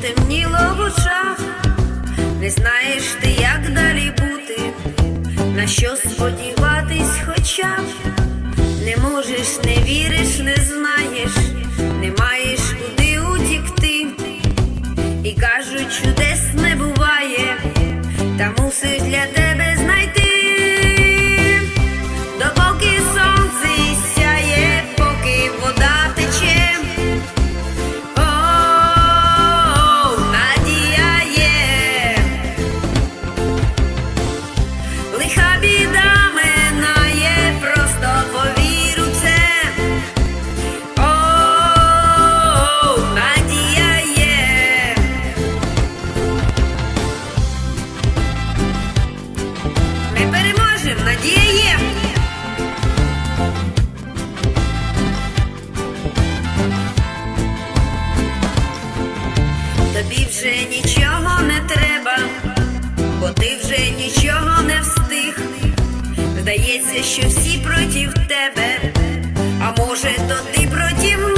потемніло в очах, не знаєш ти, як далі бути, на що сподіватись, хоча не можеш, не віриш, не знаєш, не маєш куди утікти. І кажуть чудес. Є. Тобі вже нічого не треба, бо ти вже нічого не встиг. Здається, що всі проти тебе, а може, то ти проти них. Не можеш позбавитися